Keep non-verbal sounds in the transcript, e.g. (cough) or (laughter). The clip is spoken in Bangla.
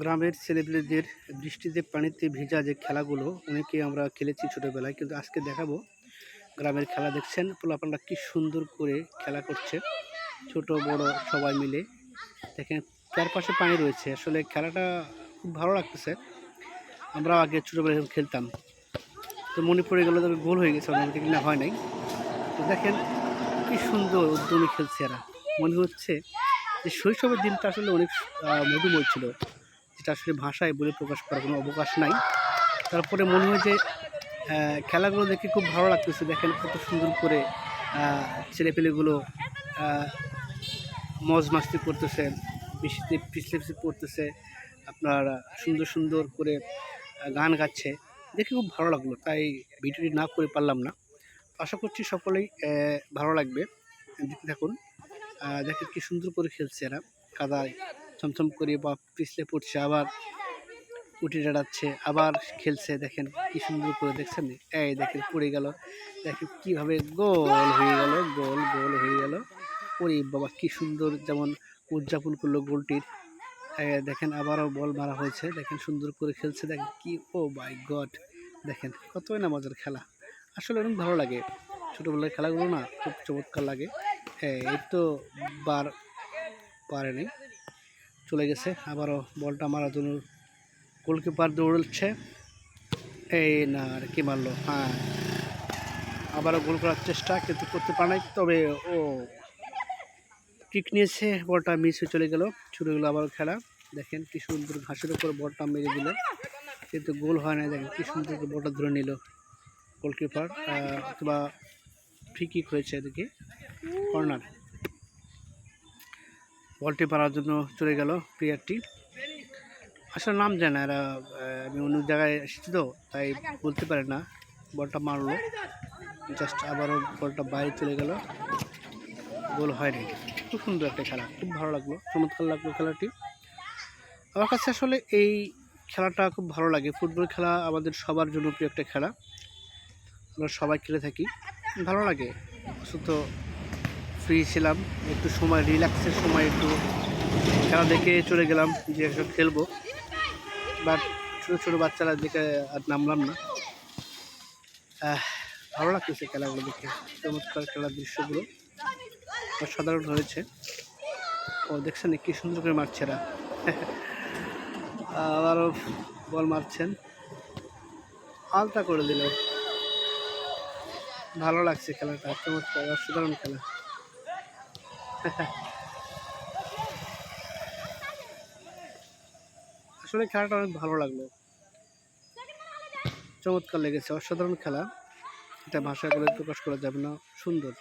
গ্রামের ছেলেপেলেদের বৃষ্টিতে পানিতে ভেজা যে খেলাগুলো, অনেকে আমরা খেলেছি ছোটোবেলায়, কিন্তু আজকে দেখাবো। গ্রামের খেলা দেখছেন, পোলাপানরা কি সুন্দর করে খেলা করছে, ছোট, বড় সবাই মিলে। দেখেন, চারপাশে পানি রয়েছে, আসলে খেলাটা খুব ভালো লাগতেছে। আমরা আগে ছোটোবেলায় যখন খেলতাম। তো মনে পড়ে গেলো তবে গোল হয়ে গেছে অনেক কিনা হয় নাই। তো দেখেন, কি সুন্দর উদ্যমী খেলছে এরা। মনে হচ্ছে যে শৈশবের দিনটা আসলে অনেক মধুময় ছিল। যেটা আসলে ভাষায় বলে প্রকাশ করার কোনো অবকাশ নাই। তারপরে মনে হয় যে খেলাগুলো দেখে খুব ভালো লাগতেছে। দেখেন কত সুন্দর করে ছেলেপেলেগুলো মজ মাস্তি করতেছে বৃষ্টিতে পিছলে পিছলে পড়তেছে, আপনার সুন্দর সুন্দর করে গান গাচ্ছে। দেখে খুব ভালো লাগল। তাই ভিডিওটি না করে পারলাম না। আশা করছি সকলেই ভালো লাগবে। দেখতে থাকুন। দেখেন কি সুন্দর করে খেলছে এরা। কাদায়। ছমছম করে বা পিছলে পড়ছে, আবার উঠে দাঁড়াচ্ছে, আবার খেলছে। দেখেন কি সুন্দর করে দেখছেন? এই দেখেন, পড়ে গেল। দেখেন কীভাবে গোল হয়ে গেল, গোল গোল হয়ে গেল। ওরে বাবা, কি সুন্দর যেমন উদযাপন করল গোলটির। দেখেন, আবারও বল মারা হয়েছে। দেখেন সুন্দর করে খেলছে। দেখেন কি, ও বাই গড! দেখেন কতই না মজার খেলা। আসলে অনেক ভালো লাগে। ছোটোবেলার খেলাগুলো না খুব চমৎকার লাগে। হ্যাঁ এই তো বার পারেনি চলে গেছে। আবারও বলটা মারার জন্য গোলকিপার দৌড়চ্ছে। এই না, আর কি মারলো? হ্যাঁ। আবারও গোল করার চেষ্টা, কিন্তু করতে পারে নাই। তবে ও কিক নিয়েছে, বলটা মিস হয়ে চলে গেল। ছুটে গেলো আবারও খেলা। দেখেন কি সুন্দর ঘাসের উপর বলটা মেরে দিল। কিন্তু গোল হয় না দেখেন কি সুন্দর বলটা ধরে নিল গোলকিপার অথবা ফ্রি কিক হয়েছে এদিকে। কর্নার। বলটি মারার জন্য চলে গেল প্লেয়ারটি আসলে নাম জানে না, এরা আমি অন্য জায়গায় এসেছি তো, তাই বলতে পারে না, বলটা মারলো। জাস্ট আবারও বলটা বাইরে চলে গেল। গোল হয়নি। খুব সুন্দর একটা খেলা, খুব ভালো লাগল, চমৎকার লাগল খেলাটি। আমার কাছে আসলে এই খেলাটা খুব ভালো লাগে। ফুটবল খেলা আমাদের সবার জন্য প্রিয় একটা খেলা। আমরা সবাই খেলে থাকি। ভালো লাগে শুধু ফ্রি ছিলাম, একটু সময় রিল্যাক্সের সময় একটু খেলা দেখে চলে গেলাম যে একটু খেলব। বাট ছোটো ছোটো বাচ্চারা দেখে আর নামলাম না। ভালো লাগতেছে খেলাগুলো দেখে, চমৎকার খেলার দৃশ্যগুলো। অসাধারণ হয়েছে। ও, দেখছেন কি সুন্দর করে মারছে এরা। (laughs) আবারও বল মারছেন। আলতা করে দিল। ভালো লাগছে খেলাটা, চমৎকার, অসাধারণ খেলা। (laughs) আসলে খেলাটা অনেক ভালো লাগল। চমৎকার লেগেছে। অসাধারণ খেলা। এটা ভাষা করে প্রকাশ করা যাবে না। সুন্দর।